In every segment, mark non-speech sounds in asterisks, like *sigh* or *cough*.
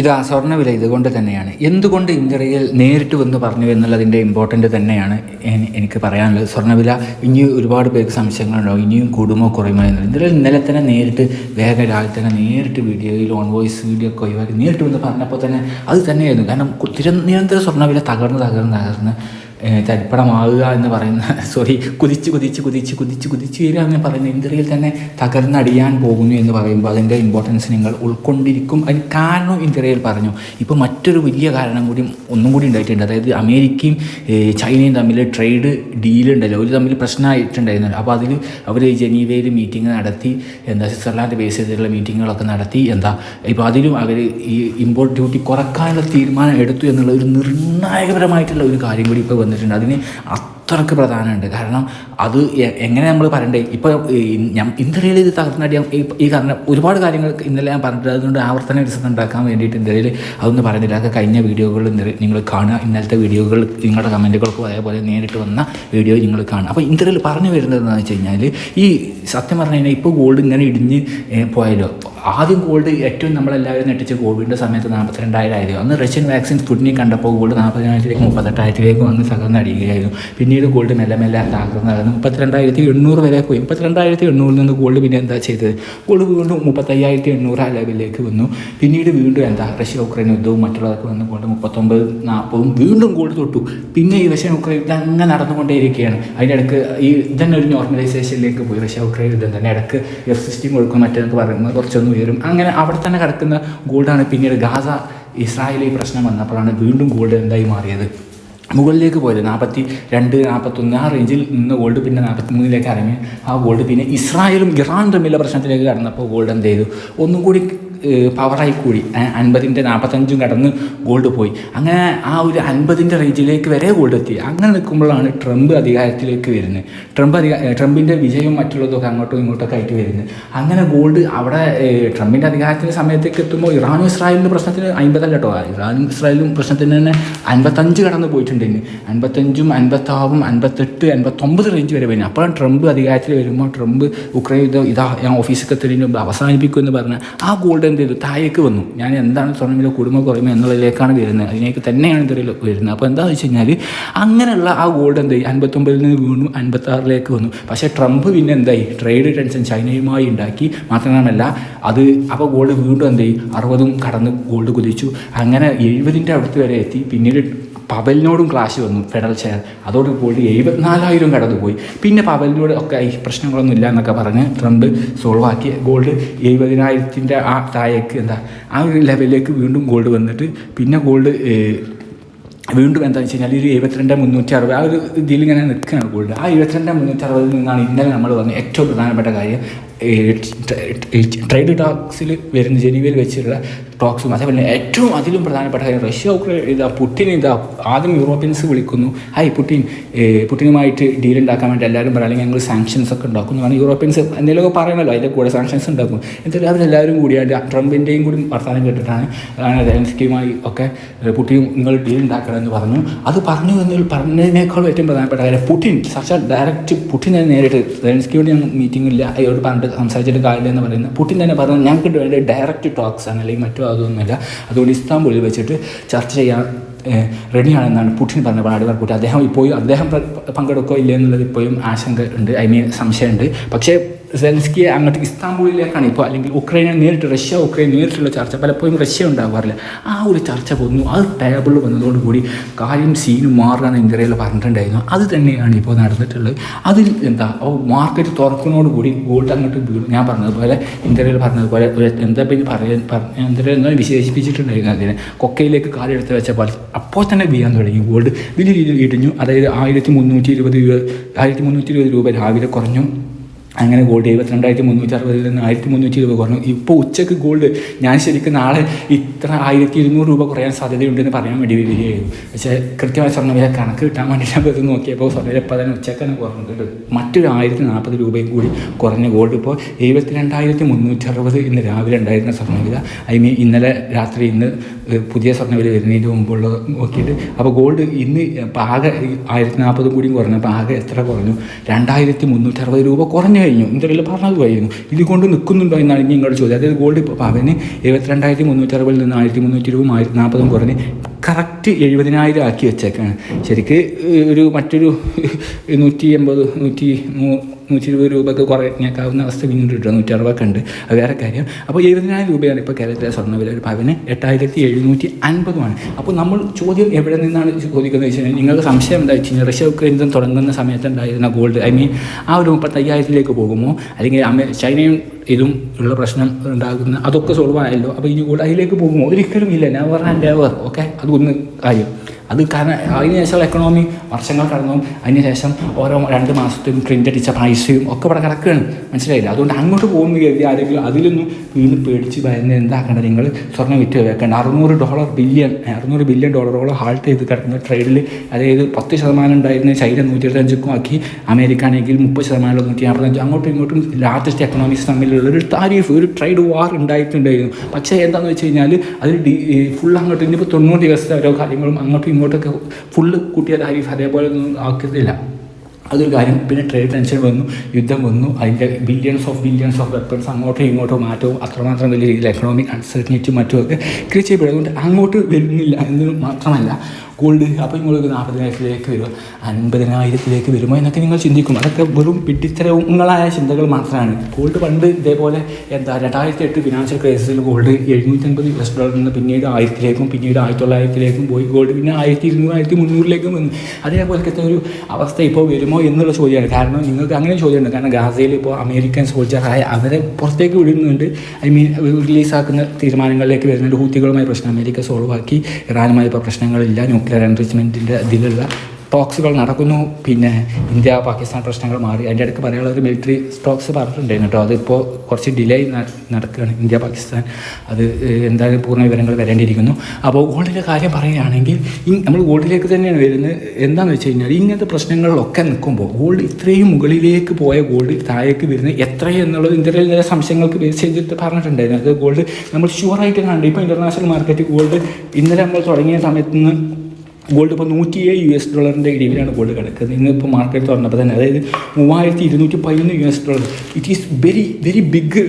ഇതാ സ്വർണവില ഇതുകൊണ്ട് തന്നെയാണ്. എന്തുകൊണ്ട് ഇന്ത്യയിൽ നേരിട്ട് വന്ന് പറഞ്ഞു എന്നുള്ളതിന്റെ ഇമ്പോർട്ടന്റ് തന്നെയാണ് എനിക്ക് പറയാനുള്ളത്. സ്വർണവില ഇനിയും ഒരുപാട് പേർക്ക് സംശയങ്ങളുണ്ടാവും. ഇനിയും കൂടുമോ കുറയുമോ എന്നുള്ളത്. ഇന്ത്യയിൽ ഇന്നലെ തന്നെ നേരിട്ട് വേഗം രാവിലെ തന്നെ നേരിട്ട് വീഡിയോയിൽ ഓൺ വോയിസ് വീഡിയോ ഒക്കെ ഒഴിവാക്കി നേരിട്ട് വന്ന് പറഞ്ഞപ്പോൾ തന്നെ അത് തന്നെയായിരുന്നു. കാരണം നിരന്തര സ്വർണവില തകർന്ന് തകർന്ന് തകർന്ന് ഏഹ് ചരിപ്പണമാവുക എന്ന് പറയുന്ന *laughs* സോറി കുതിച്ച് കുതിച്ച് കുതിച്ച് കുതിച്ച് കുതിച്ച് വരിക എന്ന് പറയുന്ന ഇന്ദ്രിയിൽ തന്നെ തകർന്നടിയാൻ പോകുന്നു എന്ന് പറയുമ്പോൾ അതിന്റെ ഇമ്പോർട്ടൻസ് നിങ്ങൾ ഉൾക്കൊണ്ടിരിക്കും. അതിന് കാരണം ഇന്ദ്രിയിൽ പറഞ്ഞു. ഇപ്പോൾ മറ്റൊരു വലിയ കാരണം കൂടി ഒന്നും കൂടി ഉണ്ടായിട്ടുണ്ട്. അതായത് അമേരിക്കയും ചൈനയും തമ്മിൽ ട്രേഡ് ഡീൽ ഉണ്ടല്ലോ. ഒരു തമ്മിൽ പ്രശ്നമായിട്ടുണ്ടായിരുന്നല്ലോ. അപ്പോൾ അതിൽ അവർ ജനീവയിൽ മീറ്റിംഗ് നടത്തി എന്താ സ്വിറ്റ്സർലാൻഡ് ബേസ് ചെയ്തിട്ടുള്ള മീറ്റിങ്ങുകളൊക്കെ നടത്തി എന്താ ഇപ്പോൾ അതിലും അവർ ഈ ഇമ്പോർട്ട് ഡ്യൂട്ടി കുറക്കാനുള്ള തീരുമാനം എടുത്തു എന്നുള്ള ഒരു നിർണായകപരമായിട്ടുള്ള ഒരു കാര്യം കൂടി ഇപ്പോൾ വന്നിട്ടുണ്ട്. അതിന് അത്രയ്ക്ക് പ്രധാനമുണ്ട്. കാരണം അത് എങ്ങനെ നമ്മൾ പറയണ്ടേ? ഇപ്പോൾ ഞാൻ ഇന്ത്യയിൽ ഇത് തകർന്നടിയാൻ ഈ കാരണം ഒരുപാട് കാര്യങ്ങൾ ഇന്നലെ ഞാൻ പറഞ്ഞിട്ട് അതുകൊണ്ട് ആവർത്തന വികസനം ഉണ്ടാക്കാൻ വേണ്ടിയിട്ട് ഇന്ത്യയിൽ അതൊന്നും പറഞ്ഞില്ല. അതൊക്കെ കഴിഞ്ഞ വീഡിയോകൾ നിങ്ങൾ കാണുക. ഇന്നലത്തെ വീഡിയോകൾ നിങ്ങളുടെ കമന്റുകൾക്കും അതേപോലെ നേരിട്ട് വന്ന വീഡിയോ നിങ്ങൾ കാണുക. അപ്പോൾ ഇന്ത്യയിൽ പറഞ്ഞു വരുന്നത് എന്താണെന്ന് വെച്ച് കഴിഞ്ഞാൽ ഈ സത്യം പറഞ്ഞു കഴിഞ്ഞാൽ ഇപ്പോൾ ഗോൾഡ് ഇങ്ങനെ ഇടിഞ്ഞ് പോയാലോ ആദ്യം ഗോൾഡ് ഏറ്റവും നമ്മളെല്ലാവരും നെട്ടിച്ച് കോവിഡിന്റെ സമയത്ത് നാൽപ്പത്തിരണ്ടായിരം ആയിരുന്നു അന്ന് റഷ്യൻ വാക്സിൻ സ്പുട്നി കണ്ടപ്പോൾ ഗോൾഡ് നാൽപ്പതിനായിരത്തിലേക്ക് മുപ്പത്തെട്ടായിരത്തിലേക്ക് വന്ന് തകർന്ന് അടിയുകയായിരുന്നു പിന്നീട് ഗോൾഡ് മെല്ലെ മെല്ലെ തകർന്ന് നടന്നു. മുപ്പത്തിരണ്ടായിരത്തി എണ്ണൂറ് വരെ പോയി. മുപ്പത്തിരണ്ടായിരത്തി എണ്ണൂറിൽ നിന്ന് ഗോൾഡ് പിന്നെ എന്താ ചെയ്തത്? ഗോൾഡ് വീണ്ടും മുപ്പത്തയ്യായിരത്തി എണ്ണൂറ് ആ ലെവലിലേക്ക് വന്നു. പിന്നീട് വീണ്ടും എന്താ? റഷ്യ ഉക്രൈൻ യുദ്ധവും മറ്റുള്ളതൊക്കെ വന്ന് ഗോൾഡ് മുപ്പത്തൊമ്പത് നാൽപ്പതും വീണ്ടും ഗോൾഡ് തൊട്ടു. പിന്നെ ഈ റഷ്യ ഉക്രൈൻ യുദ്ധം അങ്ങനെ നടന്നുകൊണ്ടേയിരിക്കുകയാണ്. അതിന്റെ ഇടയ്ക്ക് ഈ ഇതന്നെ ഒരു നോർമലൈസേഷനിലേക്ക് പോയി. റഷ്യ ഉക്രൈൻ യുദ്ധം തന്നെ. ഇടയ്ക്ക് എഫ് സിസ്റ്റം കൊടുക്കും മറ്റേ പറയുന്നത് കുറച്ചൊന്ന് ഉയരും. അങ്ങനെ അവിടെ തന്നെ കിടക്കുന്ന ഗോൾഡാണ് പിന്നീട് ഗാസ ഇസ്രായേലി പ്രശ്നം വന്നപ്പോഴാണ് വീണ്ടും ഗോൾഡ് എന്തായി മാറിയത്. മുകളിലേക്ക് പോയത് നാൽപ്പത്തി രണ്ട് നാൽപ്പത്തൊന്ന് ആ റേഞ്ചിൽ നിന്ന് ഗോൾഡ് പിന്നെ നാൽപ്പത്തി മൂന്നിലേക്ക് ഇറങ്ങി ആ ഗോൾഡ് പിന്നെ ഇസ്രായേലും ഇറാൻ തമ്മിലുള്ള പ്രശ്നത്തിലേക്ക് കടന്നപ്പോൾ ഗോൾഡ് എന്ത് ചെയ്തു? ഒന്നും കൂടി പവറായി കൂടി. അൻപതിന്റെ നാൽപ്പത്തഞ്ചും കടന്ന് ഗോൾഡ് പോയി. അങ്ങനെ ആ ഒരു അൻപതിന്റെ റേഞ്ചിലേക്ക് വരെ ഗോൾഡ് എത്തി. അങ്ങനെ നിൽക്കുമ്പോഴാണ് ട്രംപ് അധികാരത്തിലേക്ക് വരുന്നത്. ട്രംപ് അധികാര ട്രംപിന്റെ വിജയവും മറ്റുള്ളതൊക്കെ അങ്ങോട്ടും ഇങ്ങോട്ടൊക്കെ ആയിട്ട് വരുന്നത്. അങ്ങനെ ഗോൾഡ് അവിടെ ട്രംപിന്റെ അധികാരത്തിന്റെ സമയത്തേക്ക് എത്തുമ്പോൾ ഇറാനും ഇസ്രായേലിന്റെ പ്രശ്നത്തിന് അമ്പതല്ല കേട്ടോ. ഇറാനും ഇസ്രായേലും പ്രശ്നത്തിന് തന്നെ അൻപത്തഞ്ച് കടന്ന് പോയിട്ടുണ്ട് അൻപത്തഞ്ചും അൻപത്താറും അൻപത്തെട്ട് അൻപത്തൊമ്പത് റേഞ്ച് വരെ വരുന്നത്. അപ്പോഴാണ് ട്രംപ് അധികാരത്തിൽ വരുമ്പോൾ ട്രംപ് ഉക്രൈൻ യുദ്ധം ഇതാ ഞാൻ ഓഫീസൊക്കെ തെളിഞ്ഞു അവസാനിപ്പിക്കും എന്ന് പറഞ്ഞാൽ ആ ഗോൾഡ് എന്ത് ചെയ്തു താഴേക്ക് വന്നു. ഞാൻ എന്താണ് സ്വർണവില കുടുംബ കുറയുമോ എന്നുള്ളതിലേക്കാണ് വരുന്നത്. അതിനേക്ക് തന്നെയാണ് ഇതിൽ വരുന്നത്. അപ്പോൾ എന്താണെന്ന് വെച്ച് കഴിഞ്ഞാൽ അങ്ങനെയുള്ള ആ ഗോൾഡ് എന്ത് ചെയ്യും അൻപത്തൊമ്പതിൽ നിന്ന് വീണ്ടും അൻപത്താറിലേക്ക് വന്നു. പക്ഷേ ട്രംപ് പിന്നെ എന്തായി? ട്രേഡ് ടെൻഷൻ ചൈനയുമായി ഉണ്ടാക്കി. മാത്രമല്ല അത് അപ്പോൾ ഗോൾഡ് വീണ്ടും എന്തായി അറുപതും കടന്ന് ഗോൾഡ് കുതിച്ചു. അങ്ങനെ എഴുപതിന്റെ അടുത്ത് വരെ എത്തി. പിന്നീട് പവലിനോടും ക്ലാഷ് വന്നു ഫെഡറൽ ചെയർ. അതോട് ഗോൾഡ് എഴുപത്തിനാലായിരം കടന്നു പോയി പിന്നെ പവലിനോട് ഒക്കെ ഈ പ്രശ്നങ്ങളൊന്നും ഇല്ല എന്നൊക്കെ പറഞ്ഞ് ട്രംപ് സോൾവ് ആക്കി ഗോൾഡ് എഴുപതിനായിരത്തിന്റെ ആ താഴേക്ക് എന്താ ആ ഒരു ലെവലിലേക്ക് വീണ്ടും ഗോൾഡ് വന്നിട്ട് പിന്നെ ഗോൾഡ് വീണ്ടും എന്താണെന്ന് വെച്ച് കഴിഞ്ഞാൽ ഒരു എഴുപത്തിരണ്ട് മുന്നൂറ്റി അറുപത് ആ ഒരു ഇതിൽ ഇങ്ങനെ നിൽക്കുകയാണ് ഗോൾഡ്. ആ എഴുപത്തിരണ്ട് മുന്നൂറ്റി അറുപതിൽ നിന്നാണ് ഇന്നലെ നമ്മൾ വന്ന ഏറ്റവും പ്രധാനപ്പെട്ട കാര്യം ട്രേഡ് ടോക്സിൽ വരുന്ന ജനീവയിൽ വെച്ചിട്ടുള്ള ടോക്സും അതേപോലെ ഏറ്റവും അതിലും പ്രധാനപ്പെട്ട കാര്യം റഷ്യ ഉക്രൈൻ ഇതാ പുട്ടിൻ ഇതാ ആദ്യം യൂറോപ്യൻസ് വിളിക്കുന്നു. Hi Putin. പുട്ടിനുമായിട്ട് ഡീൽ ഉണ്ടാക്കാൻ വേണ്ടി എല്ലാവരും പറയുകയാണെങ്കിൽ ഞങ്ങൾ സാങ്ഷൻസ് ഒക്കെ ഉണ്ടാക്കുന്നു. കാരണം യൂറോപ്യൻസ് എന്തെങ്കിലുമൊക്കെ പറയണമല്ലോ അതിന്റെ കൂടെ സാങ്ഷൻസ് ഉണ്ടാക്കും എന്നിട്ട് അവരെല്ലാവരും കൂടിയായിട്ട് ട്രംപിന്റെയും കൂടി വർത്തമാനം കേട്ടിട്ടാണ് സെലൻസ്കിയുമായി ഒക്കെ പുട്ടിയും നിങ്ങൾ ഡീൽ ഉണ്ടാക്കണമെന്ന് പറഞ്ഞു. അത് പറഞ്ഞു എന്ന് പറഞ്ഞതിനേക്കാളും ഏറ്റവും പ്രധാനപ്പെട്ട കാര്യം പുട്ടിൻ സച്ച ഡയറക്റ്റ് പുട്ടിൻ തന്നെ നേരിട്ട്. സെലൻസ്കിയോട് ഞങ്ങൾ മീറ്റിംഗ് ഇല്ല അയാളോട് പറഞ്ഞിട്ട് സംസാരിച്ചിട്ട് കാര്യമില്ല എന്ന് പറയുന്നത്. പുട്ടിൻ തന്നെ പറഞ്ഞത് ഞങ്ങൾക്ക് വേണ്ടി ഡയറക്റ്റ് ടോക്സ് ആണ് അല്ലെങ്കിൽ മറ്റോ അതൊന്നുമില്ല. അതുകൊണ്ട് ഇസ്താംബുളിൽ വെച്ചിട്ട് ചർച്ച ചെയ്യാൻ റെഡിയാണെന്നാണ് പുടിൻ പറഞ്ഞത് വ്ളാഡിമിർ പുടിൻ അദ്ദേഹം ഇപ്പോഴും അദ്ദേഹം പങ്കെടുക്കോ ഇല്ല എന്നുള്ളത് ഇപ്പോഴും ആശങ്ക ഉണ്ട്. ഐ മീൻ സംശയമുണ്ട്. പക്ഷേ സെലൻസ്കിയെ അങ്ങോട്ട് ഇസ്താംബൂളിലേക്കാണ് ഇപ്പോൾ അല്ലെങ്കിൽ ഉക്രൈനെ നേരിട്ട് റഷ്യ ഉക്രൈൻ നേരിട്ടുള്ള ചർച്ച പലപ്പോഴും റഷ്യ ഉണ്ടാവാറില്ല. ആ ഒരു ചർച്ച വന്നു അത് ടേബിളിൽ വന്നതോടുകൂടി കാര്യം സീനും മാറുകയാണ് ഇന്ത്യയിൽ പറഞ്ഞിട്ടുണ്ടായിരുന്നു. അത് തന്നെയാണ് ഇപ്പോൾ നടന്നിട്ടുള്ളത്. അതിൽ എന്താ ഓ മാർക്കറ്റ് തുറക്കുന്നതോടുകൂടി ഗോൾഡ് അങ്ങോട്ട് വീണു. ഞാൻ പറഞ്ഞതുപോലെ ഇന്ത്യയിൽ പറഞ്ഞതുപോലെ എന്താ പിന്നെ പറയാൻ പറഞ്ഞ ഇന്ത്യയിൽ എന്തോ വിശേഷിപ്പിച്ചിട്ടുണ്ടായിരുന്നു അതിനെ. കൊക്കയിലേക്ക് കാലെടുത്ത് വെച്ച വെച്ചപ്പോൾ അപ്പോൾ തന്നെ വീഴാൻ തുടങ്ങി. ഗോൾഡ് രീതിയിൽ ഇടിഞ്ഞു അതായത് ആയിരത്തി മുന്നൂറ്റി ഇരുപത് രൂപ ആയിരത്തി മുന്നൂറ്റി ഇരുപത് രൂപ രാവിലെ കുറഞ്ഞു. അങ്ങനെ ഗോൾഡ് എഴുപത്തിരണ്ടായിരത്തി മുന്നൂറ്റി അറുപതിൽ നിന്ന് ആയിരത്തി മുന്നൂറ്റി രൂപ കുറഞ്ഞു. ഇപ്പോൾ ഉച്ചയ്ക്ക് ഗോൾഡ് ഞാൻ ശരിക്കും നാളെ ഇത്ര ആയിരത്തി ഇരുന്നൂറ് രൂപ കുറയാൻ സാധ്യതയുണ്ടെന്ന് പറയാൻ വേണ്ടി വരികയായിരുന്നു. പക്ഷേ കൃത്യമായ സ്വർണവില കണക്ക് കിട്ടാൻ വേണ്ടിയിട്ട് ഇത് നോക്കിയപ്പോൾ സ്വർണവില ഇപ്പോൾ തന്നെ ഉച്ചയ്ക്ക് തന്നെ കുറഞ്ഞിട്ടുണ്ട് മറ്റൊരു ആയിരത്തി നാൽപ്പത് രൂപയും കൂടി കുറഞ്ഞ ഗോൾഡ് ഇപ്പോൾ എഴുപത്തിരണ്ടായിരത്തി മുന്നൂറ്റി അറുപത് ഇന്ന് രാവിലെ ഉണ്ടായിരുന്ന സ്വർണവില. ഐ മീൻ ഇന്നലെ രാത്രി ഇന്ന് പുതിയ സ്വർണവില വരുന്നതിന് മുമ്പുള്ള നോക്കിയിട്ട്. അപ്പോൾ ഗോൾഡ് ഇന്ന് പാക ആയിരത്തി നാൽപ്പതും കൂടിയും കുറഞ്ഞു. അപ്പോൾ ആകെ എത്ര കുറഞ്ഞു? രണ്ടായിരത്തി മുന്നൂറ്റി അറുപത് രൂപ കുറഞ്ഞു കഴിഞ്ഞു. ഇന്ത്യയിൽ പറഞ്ഞത് കഴിഞ്ഞു ഇതുകൊണ്ട് നിൽക്കുന്നുണ്ടോ എന്നാണ് ഇനി ഇങ്ങോട്ട് ചോദ്യം. അതായത് ഗോൾഡ് ഇപ്പോൾ അവന് എഴുപത്തിരണ്ടായിരത്തി മുന്നൂറ്റി അറുപതിൽ നിന്ന് ആയിരത്തി മുന്നൂറ്റി ഇരുപതും ആയിരത്തി നാൽപ്പതും കുറഞ്ഞ് കറക്റ്റ് എഴുപതിനായിരം ആക്കി വെച്ചേക്കാണ്. ശരിക്ക് ഒരു മറ്റൊരു നൂറ്റി എൺപത് നൂറ്റി നൂറ്റി ഇരുപത് രൂപയൊക്കെ കുറഞ്ഞേക്കാവുന്ന അവസ്ഥ പിന്നീട് കിട്ടും നൂറ്റി അറുപതൊക്കെ ഉണ്ട് അത് വേറെ കാര്യം. അപ്പോൾ എഴുപതിനായിരം രൂപയാണ് ഇപ്പോൾ കേരളത്തിലെ സ്വർണവില ഒരു പവന്. എട്ടായിരത്തി എഴുന്നൂറ്റി അൻപതുമാണ് അപ്പോൾ നമ്മൾ ചോദ്യം എവിടെ നിന്നാണ് ചോദിക്കുന്നത് വെച്ച് കഴിഞ്ഞാൽ നിങ്ങൾക്ക് സംശയം എന്താ വെച്ച് കഴിഞ്ഞാൽ റഷ്യ ഉക്രൈൻ തുടങ്ങുന്ന സമയത്ത് ഉണ്ടായിരുന്ന ഗോൾഡ് ഐ മീൻ ആ ഒരു മുപ്പത്തയ്യായിരത്തിലേക്ക് പോകുമോ? അല്ലെങ്കിൽ അമേ ചൈനയും ഇതും ഉള്ള പ്രശ്നം ഉണ്ടാകുന്ന അതൊക്കെ സോൾവ് ആയല്ലോ. അപ്പോൾ ഇനി ഗോൾഡ് അതിലേക്ക് പോകുമോ? ഒരിക്കലും ഇല്ല. നെവർ ആൻഡ് എവർ ഓക്കെ അതൊന്ന് കാര്യം. അത് കാരണം അതിന് ശേഷമുള്ള എക്കണോമി വർഷങ്ങൾ കടന്നു. അതിന് ശേഷം ഓരോ രണ്ട് മാസത്തും പ്രിന്റ് അടിച്ച പൈസയും ഒക്കെ ഇവിടെ കിടക്കുകയാണ്. മനസ്സിലായില്ല? അതുകൊണ്ട് അങ്ങോട്ട് പോകുന്ന കരുതി ആരെങ്കിലും അതിലൊന്നും വീണ് പേടിച്ച് ഭയന്ന് എന്താക്കേണ്ട? നിങ്ങൾ സ്വർണം വിറ്റ് വെക്കേണ്ട. അറുന്നൂറ് ഡോളർ ബില്യൺ അറുന്നൂറ് ബില്യൺ ഡോളറോളം ഹാൾട്ട് ചെയ്ത് കിടക്കുന്ന ട്രേഡിൽ അതായത് പത്ത് ശതമാനം ഉണ്ടായിരുന്ന ചൈന നൂറ്റി ഇരുപത്തഞ്ചും ആക്കി. അമേരിക്ക ആണെങ്കിൽ മുപ്പത് ശതമാനം നൂറ്റി നാൽപ്പത്തഞ്ച് അങ്ങോട്ടും ഇങ്ങോട്ടും ലാർജസ്റ്റ് എക്കണോമിക്സ് തമ്മിലുള്ള ഒരു താരിഫ് ഒരു ട്രേഡ് വാർ ഉണ്ടായിട്ടുണ്ടായിരുന്നു. പക്ഷേ എന്താണെന്ന് വെച്ച് കഴിഞ്ഞാൽ അതിൽ ഫുൾ അങ്ങോട്ട് ഇനിയിപ്പോൾ തൊണ്ണൂറ് ദിവസത്തെ ഓരോ കാര്യങ്ങളും അങ്ങോട്ടും ഇങ്ങോട്ടൊക്കെ ഫുള്ള് കൂട്ടിയ ഹരീഫ് അതേപോലെ ഒന്നും ആക്കുന്നില്ല അതൊരു കാര്യം. പിന്നെ ട്രേഡ് ടെൻഷൻ വന്നു യുദ്ധം വന്നു. അതിന്റെ billions of billions of weapons അങ്ങോട്ടും ഇങ്ങോട്ടും മാറ്റവും അത്രമാത്രം വലിയ രീതിയിൽ എക്കണോമിക് അൺസർട്ടനിറ്റി മറ്റുമൊക്കെ ക്രിയേറ്റ് ചെയ്യപ്പെടും അതുകൊണ്ട് അങ്ങോട്ട് വരുന്നില്ല എന്ന് മാത്രമല്ല. ഗോൾഡ് അപ്പോൾ നിങ്ങൾക്ക് നാൽപ്പതിനായിരത്തിലേക്ക് വരുമോ? അൻപതിനായിരത്തിലേക്ക് വരുമോ എന്നൊക്കെ നിങ്ങൾ ചിന്തിക്കും. അതൊക്കെ വെറും പിടിത്തരങ്ങളായ ചിന്തകൾ മാത്രമാണ്. ഗോൾഡ് പണ്ട് ഇതേപോലെ എന്താ രണ്ടായിരത്തി എട്ട് ഫിനാൻഷ്യൽ ക്രൈസിസിൽ ഗോൾഡ് എഴുന്നൂറ്റൻപത് യു എസ് ഡോളറിൽ നിന്ന് പിന്നീട് ആയിരത്തിലേക്കും പിന്നീട് ആയിരത്തി തൊള്ളായിരത്തിലേക്കും പോയി. ഗോൾഡ് പിന്നെ ആയിരത്തി ഇരുന്നൂറ് ആയിരത്തി മുന്നൂറിലേക്കും വന്നു അതേപോലത്തെ ഒരു അവസ്ഥ ഇപ്പോൾ വരുമോ എന്നുള്ള ചോദ്യമാണ്. കാരണം നിങ്ങൾക്ക് അങ്ങനെ ചോദ്യമുണ്ട്. കാരണം ഗാസയിൽ ഇപ്പോൾ അമേരിക്കൻ സോൾജറായ അവരെ പുറത്തേക്ക് വിടുന്നുണ്ട്. ഐ മീൻ റിലീസാക്കുന്ന തീരുമാനങ്ങളിലേക്ക് വരുന്നുണ്ട്. ഹൂത്തികളുമായി പ്രശ്നം അമേരിക്ക സോൾവ് ആക്കി. ഇറാനുമായി ഇപ്പോൾ പ്രശ്നങ്ങളില്ല. ന്യൂക്ലിയർ എൻറിച്ച്മെന്റിന്റെ ഇതിലുള്ള ടോക്സുകൾ നടക്കുന്നു. പിന്നെ ഇന്ത്യ പാകിസ്ഥാൻ പ്രശ്നങ്ങൾ മാറി. അതിന്റെ ഇടയ്ക്ക് പറയാനുള്ള ഒരു മിലിറ്ററി സ്റ്റോക്സ് പറഞ്ഞിട്ടുണ്ടായിരുന്നു കേട്ടോ. അതിപ്പോൾ കുറച്ച് ഡിലേ നടക്കുകയാണ് ഇന്ത്യ പാകിസ്ഥാൻ. അത് എന്തായാലും പൂർണ വിവരങ്ങൾ വരേണ്ടിയിരിക്കുന്നു. അപ്പോൾ ഗോൾഡിന്റെ കാര്യം പറയുകയാണെങ്കിൽ നമ്മൾ ഗോൾഡിലേക്ക് തന്നെയാണ് വരുന്നത്. എന്താണെന്ന് വെച്ച് കഴിഞ്ഞാൽ ഇങ്ങനത്തെ പ്രശ്നങ്ങളിലൊക്കെ നിൽക്കുമ്പോൾ ഗോൾഡ് ഇത്രയും മുകളിലേക്ക് പോയ ഗോൾഡ് താഴേക്ക് വരുന്നത് എത്രയും എന്നുള്ളത് ഇന്ത്യയിൽ ചില സംശയങ്ങൾക്ക് ബേസ് ചെയ്തിട്ട് പറഞ്ഞിട്ടുണ്ടായിരുന്നു. അത് ഗോൾഡ് നമ്മൾ ഷുവറായിട്ട് കണ്ടു. ഇപ്പോൾ ഇന്റർനാഷണൽ മാർക്കറ്റ് ഗോൾഡ് ഇന്നലെ നമ്മൾ തുടങ്ങിയ സമയത്ത് നിന്ന് ഗോൾഡ് ഇപ്പോൾ നൂറ്റി ഏഴ് യു എസ് ഡോളറിന്റെ ഇടിവിലാണ് ഗോൾഡ് കിടക്കുന്നത്. ഇന്ന് ഇപ്പോൾ മാർക്കറ്റ് തുറന്നപ്പോൾ തന്നെ അതായത് മൂവായിരത്തി ഇരുന്നൂറ്റി പതിനൊന്ന് U S dollar it is very very big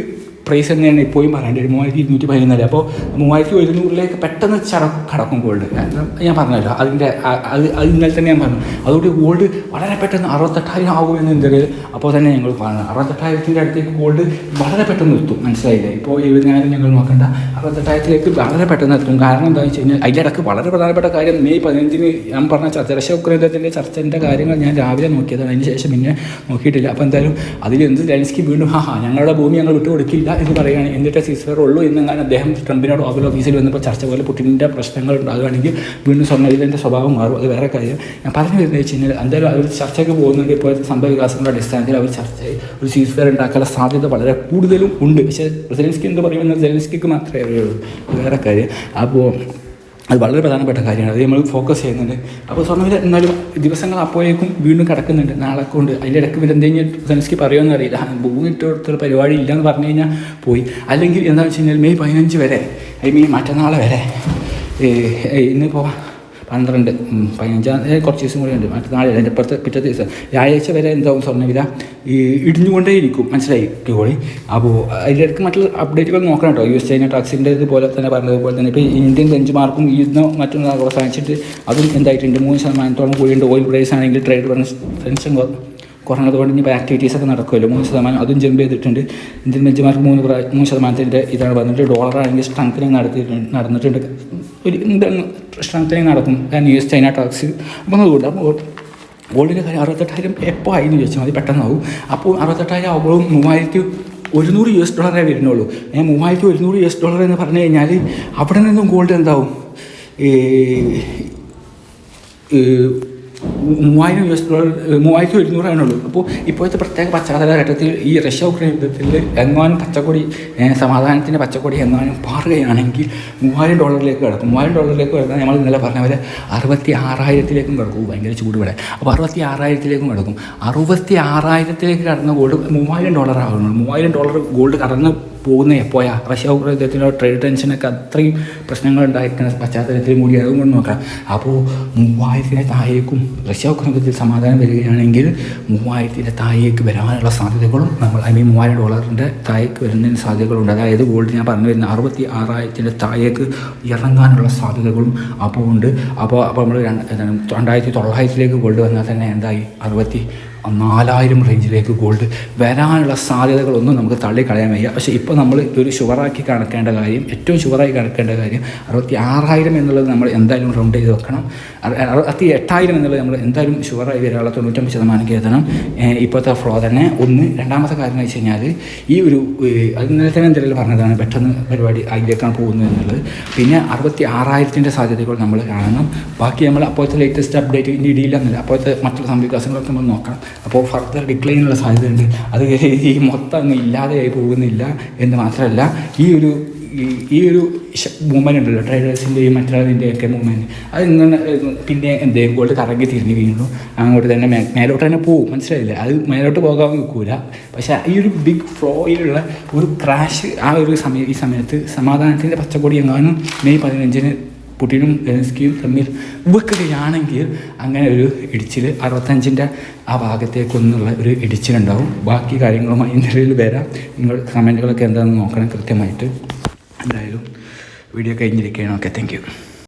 price തന്നെയാണ് ഇപ്പോഴും പറയേണ്ടത്? മൂവായിരത്തി ഇരുന്നൂറ്റി പതിനൊന്നര അപ്പോൾ മൂവായിരത്തി ഒരുന്നൂറിലേക്ക് പെട്ടെന്ന് ചട കടക്കും ഗോൾഡ് കാരണം ഞാൻ പറഞ്ഞല്ലോ അതിന്റെ അത് അത് ഇന്നലെ തന്നെ ഞാൻ പറഞ്ഞു. അതുകൊണ്ട് ഗോൾഡ് വളരെ പെട്ടെന്ന് അറുപത്തെട്ടായിരം ആകുമെന്ന് എന്തൊരു അപ്പോൾ തന്നെ ഞങ്ങൾ പറഞ്ഞു. അറുപത്തെട്ടായിരത്തിന്റെ അടുത്തേക്ക് ഗോൾഡ് വളരെ പെട്ടെന്ന് എത്തും. മനസ്സിലായില്ലേ? ഇപ്പോൾ എഴുപതിനായിരം ഞങ്ങൾ നോക്കേണ്ട. അറുപത്തെട്ടായിരത്തിലേക്ക് വളരെ പെട്ടെന്ന് എത്തും. കാരണം എന്താണെന്ന് വെച്ച് കഴിഞ്ഞാൽ അതിന്റെ ഇടയ്ക്ക് വളരെ പ്രധാനപ്പെട്ട കാര്യം മെയ് പതിനഞ്ചിന് ഞാൻ പറഞ്ഞ ചർച്ച റഷ്യ ഉക്രൈനത്തിന്റെ ചർച്ചന്റെ കാര്യങ്ങൾ ഞാൻ രാവിലെ നോക്കിയതാണ്. അതിന് ശേഷം പിന്നെ നോക്കിയിട്ടില്ല. അപ്പോൾ എന്തായാലും അതിൽ എന്ത് ലെൻസ്കി വീണ്ടും ഹാ ഞങ്ങളുടെ ഭൂമി ഞങ്ങൾ വിട്ടുകൊടുക്കില്ല. എന്ന് പറയുകയാണ് എന്നിട്ട് സീസ്ഫെയർ ഉള്ളൂ എന്നെങ്ങനെ അദ്ദേഹം ട്രംപിനോട് ഓവൽ ഓഫീസിൽ വന്നപ്പോൾ ചർച്ച പോലെ പുട്ടിന്റെ പ്രശ്നങ്ങൾ ഉണ്ടാകുകയാണെങ്കിൽ വീണ്ടും സ്വർണവിധന്റെ സ്വഭാവം മാറും. അത് വേറെ കാര്യം. ഞാൻ പറഞ്ഞു വരുന്നത് വെച്ച് കഴിഞ്ഞാൽ എന്തായാലും അവർ ചർച്ചയ്ക്ക് പോകുന്നുണ്ട് ഇപ്പോഴത്തെ സംഭവ വികാസങ്ങളുടെ അടിസ്ഥാനത്തിൽ അവർ ചർച്ച ഒരു സീസ്ഫെയർ ഉണ്ടാക്കാനുള്ള സാധ്യത വളരെ കൂടുതലും ഉണ്ട്. പക്ഷേ സെലൻസ്കി എന്ന് പറയുന്നത് സെലൻസ്കിക്ക് മാത്രമേ അറിയുള്ളൂ. വേറെ കാര്യം. അപ്പോൾ അത് വളരെ പ്രധാനപ്പെട്ട കാര്യമാണ്. അത് നമ്മൾ ഫോക്കസ് ചെയ്യുന്നുണ്ട്. അപ്പോൾ സ്വർണവില എന്നാലും ദിവസങ്ങൾ അപ്പോഴേക്കും വീണ്ടും കിടക്കുന്നുണ്ട്. നാളെ കൊണ്ട് അതിന്റെ ഇടയ്ക്ക് ഇവർ എന്തെങ്കിലും സെൻസ്ക്ക് പറയുമെന്ന് അറിയില്ല. ഭൂമി ഇട്ട് കൊടുത്തൊരു പരിപാടി ഇല്ലയെന്ന് പറഞ്ഞു കഴിഞ്ഞാൽ പോയി. അല്ലെങ്കിൽ എന്താണെന്ന് വെച്ച് കഴിഞ്ഞാൽ മെയ് പതിനഞ്ച് വരെ ഐ മീൻ മറ്റന്നാളെ വരെ ഇന്നിപ്പോൾ പന്ത്രണ്ട് പതിനഞ്ചാം കുറച്ച് ദിവസം കൂടി ഉണ്ട്. മറ്റന്നാൾ അതിന്റെ പുറത്ത് പിറ്റേ ദിവസം. വ്യാഴാഴ്ച വരെ എന്താവും സ്വർണവില? ഈ ഇടിഞ്ഞുകൊണ്ടേ ഇരിക്കും മനസ്സിലായി കിക്കോളി അപ്പോൾ അതിന്റെ ഇടയ്ക്ക് മറ്റുള്ള അപ്ഡേറ്റുകൾ നോക്കണം കേട്ടോ. യു എസ് ചൈന ടാക്സിന്റെ ഇതുപോലെ തന്നെ പറഞ്ഞതുപോലെ തന്നെ. ഇപ്പോൾ ഇന്ത്യൻ ബെഞ്ച് മാർക്കും ഈ മറ്റൊന്നും മറ്റും അവസാനിച്ചിട്ട് അതും എന്തായിട്ടുണ്ട്? മൂന്ന് ശതമാനത്തോളം കൂടിയുണ്ട്. ഓയിൽ പ്രൈസ് ആണെങ്കിൽ ട്രേഡ് ടെൻഷൻ കുറഞ്ഞത് കൊണ്ട് ഇനിയിപ്പോൾ ആക്ടിവിറ്റീസ് ഒക്കെ നടക്കുമല്ലോ. മൂന്ന് ശതമാനം അതും ജമ്പ് ചെയ്തിട്ടുണ്ട്. ഇന്ത്യൻ ബെഞ്ച് മാർക്ക് മൂന്ന് പ്രാ- മൂന്ന് ശതമാനത്തിന്റെ ഇതാണ് പറഞ്ഞിട്ട് ഡോളർ ആണെങ്കിൽ സ്ട്രെങ്തനിങ് നടത്തിയിട്ടുണ്ട് നടന്നിട്ടുണ്ട്. ഒരു എന്താണ് സ്ട്രെങ്തനിങ് നടക്കും കാരണം യു എസ് ചൈന ടാക്സ് അപ്പോൾ അതുകൊണ്ട് അപ്പോൾ ഗോൾഡിന്റെ കാര്യം അറുപത്തെട്ടായിരം എപ്പോൾ ആയി എന്ന് ചോദിച്ചാൽ മതി പെട്ടെന്നാവും. അപ്പോൾ അറുപത്തെട്ടായിരം ആകുമ്പോഴും മൂവായിരത്തി ഒരുന്നൂറ് യു എസ് ഡോളറേ വരുന്നുള്ളൂ. ഞാൻ മൂവായിരത്തി ഒരുന്നൂറ് യു എസ് ഡോളർ എന്ന് പറഞ്ഞു കഴിഞ്ഞാൽ അവിടെ നിന്നും ഗോൾഡ് എന്താവും? മൂവായിരം യു എസ് ഡോളർ മൂവായിരത്തി ഒരുന്നൂറാണുള്ളൂ അപ്പോൾ ഇപ്പോഴത്തെ പ്രത്യേക പശ്ചാത്തല ഘട്ടത്തിൽ ഈ റഷ്യ ഉക്രൈൻ യുദ്ധത്തിൽ എങ്ങാനും പച്ചക്കൊടി സമാധാനത്തിന്റെ പച്ചക്കൊടി എങ്ങാനും പാറുകയാണെങ്കിൽ മൂവായിരം ഡോളറിലേക്ക് കിടക്കും. മൂവായിരം ഡോളറിലേക്ക് കിടക്കാൻ നമ്മൾ ഇന്നലെ പറഞ്ഞ പോലെ അറുപത്തി ആറായിരത്തിലേക്കും കിടക്കും. ഭയങ്കര ചൂട് ഇവിടെ അപ്പോൾ അറുപത്തി ആറായിരത്തിലേക്കും കിടക്കും. അറുപത്തി ആറായിരത്തിലേക്ക് കടന്ന ഗോൾഡ് മൂവായിരം ഡോളർ ആകുന്നുള്ളൂ മൂവായിരം ഡോളർ ഗോൾഡ് കടന്ന് പോകുന്നത് എപ്പോഴാ റഷ്യ യുദ്ധത്തിലോ ട്രേഡ് ടെൻഷനൊക്കെ അത്രയും പ്രശ്നങ്ങൾ ഉണ്ടായിരിക്കുന്ന പശ്ചാത്തലത്തിൽ കൂടി അതുകൊണ്ട് നോക്കാം. അപ്പോൾ മൂവായിരത്തിന്റെ താഴേക്കും റഷ്യ യുദ്ധത്തിൽ സമാധാനം വരികയാണെങ്കിൽ മൂവായിരത്തിന്റെ താഴേക്ക് വരാനുള്ള സാധ്യതകളും നമ്മൾ ഐ മീൻ മൂവായിരം ഡോളറിന്റെ താഴേക്ക് വരുന്നതിന് സാധ്യതകളുണ്ട്. അതായത് ഗോൾഡ് ഞാൻ പറഞ്ഞു വരുന്ന അറുപത്തി ആറായിരത്തിന്റെ താഴേക്ക് ഇറങ്ങാനുള്ള സാധ്യതകളും അപ്പോൾ ഉണ്ട്. അപ്പോൾ അപ്പോൾ നമ്മൾ രണ്ടായിരത്തി തൊള്ളായിരത്തിലേക്ക് ഗോൾഡ് വന്നാൽ തന്നെ എന്തായി? അറുപത്തി നാലായിരം റേഞ്ചിലേക്ക് ഗോൾഡ് വരാനുള്ള സാധ്യതകളൊന്നും നമുക്ക് തള്ളിക്കളയാൻ വയ്യ. പക്ഷേ ഇപ്പോൾ നമ്മൾ ഒരു ഷുവറാക്കി കണക്കേണ്ട കാര്യം ഏറ്റവും ഷുവറായി കണക്കേണ്ട കാര്യം അറുപത്തി ആറായിരം എന്നുള്ളത് നമ്മൾ എന്തായാലും റൗണ്ട് ചെയ്ത് വെക്കണം. അറു- അറുപത്തി എട്ടായിരം എന്നുള്ളത് നമ്മൾ എന്തായാലും ഷുവറായി വരാനുള്ള തൊണ്ണൂറ്റമ്പത് ശതമാനം കരുതണം. ഇപ്പോഴത്തെ ഫ്ലോ തന്നെ ഒന്ന്. രണ്ടാമത്തെ കാര്യം എന്ന് വെച്ച് കഴിഞ്ഞാൽ ഈ ഒരു അത് തന്നെ എന്തെങ്കിലും പറഞ്ഞതാണ് പെട്ടെന്ന് പരിപാടി അതിലേക്കാണ് പോകുന്നത് എന്നുള്ളത്. പിന്നെ അറുപത്തി ആറായിരത്തിന്റെ സാധ്യതകൾ നമ്മൾ കാണണം. ബാക്കി നമ്മൾ അപ്പോഴത്തെ ലേറ്റസ്റ്റ് അപ്ഡേറ്റ് ഇനി ഇടിയില്ലെന്നില്ല അപ്പോഴത്തെ മറ്റുള്ള സംവികാസങ്ങളൊക്കെ നമ്മൾ നോക്കണം. അപ്പോൾ ഫർദർ ഡിക്ലൈനുള്ള സാധ്യതയുണ്ട്. അത് ഈ മൊത്തം അങ്ങ് ഇല്ലാതെയായി പോകുന്നില്ല എന്ന് മാത്രമല്ല ഈ ഒരു ഈ- ഒരു മൂവ്മെന്റ് ഉണ്ടല്ലോ ട്രേഡേഴ്സിന്റെയും മറ്റുള്ളതിന്റെയൊക്കെ മൂവ്മെന്റ് അത് ഇങ്ങനെ പിന്നെ എന്ത് ഗോൾഡ് കറങ്ങി തിരിഞ്ഞ് വീണു. അങ്ങോട്ട് തന്നെ മേലോട്ട് തന്നെ പോകും മനസ്സിലായില്ലേ? അത് മേലോട്ട് പോകാൻ നിൽക്കൂല. പക്ഷേ ഈ ഒരു ബിഗ് ഫ്ലോയിലുള്ള ഒരു ക്രാഷ് ആ ഒരു സമയം ഈ സമയത്ത് സമാധാനത്തിന്റെ പച്ചക്കൊടി എങ്ങാനും മെയ് പതിനഞ്ചിന് പുടിനും ലെൻസ്കിയും തമ്മിൽ വെക്കുകയാണെങ്കിൽ അങ്ങനെ ഒരു ഇടിച്ചിൽ അറുപത്തഞ്ചിന്റെ ആ ഭാഗത്തേക്കൊന്നുള്ള ഒരു ഇടിച്ചിലുണ്ടാവും. ബാക്കി കാര്യങ്ങളുമായി നിലയിൽ വരാം. നിങ്ങൾ കമന്റുകളൊക്കെ എന്താണെന്ന് നോക്കണം കൃത്യമായിട്ട്. എന്തായാലും വീഡിയോ കഴിഞ്ഞിരിക്കുകയാണ്. Okay thank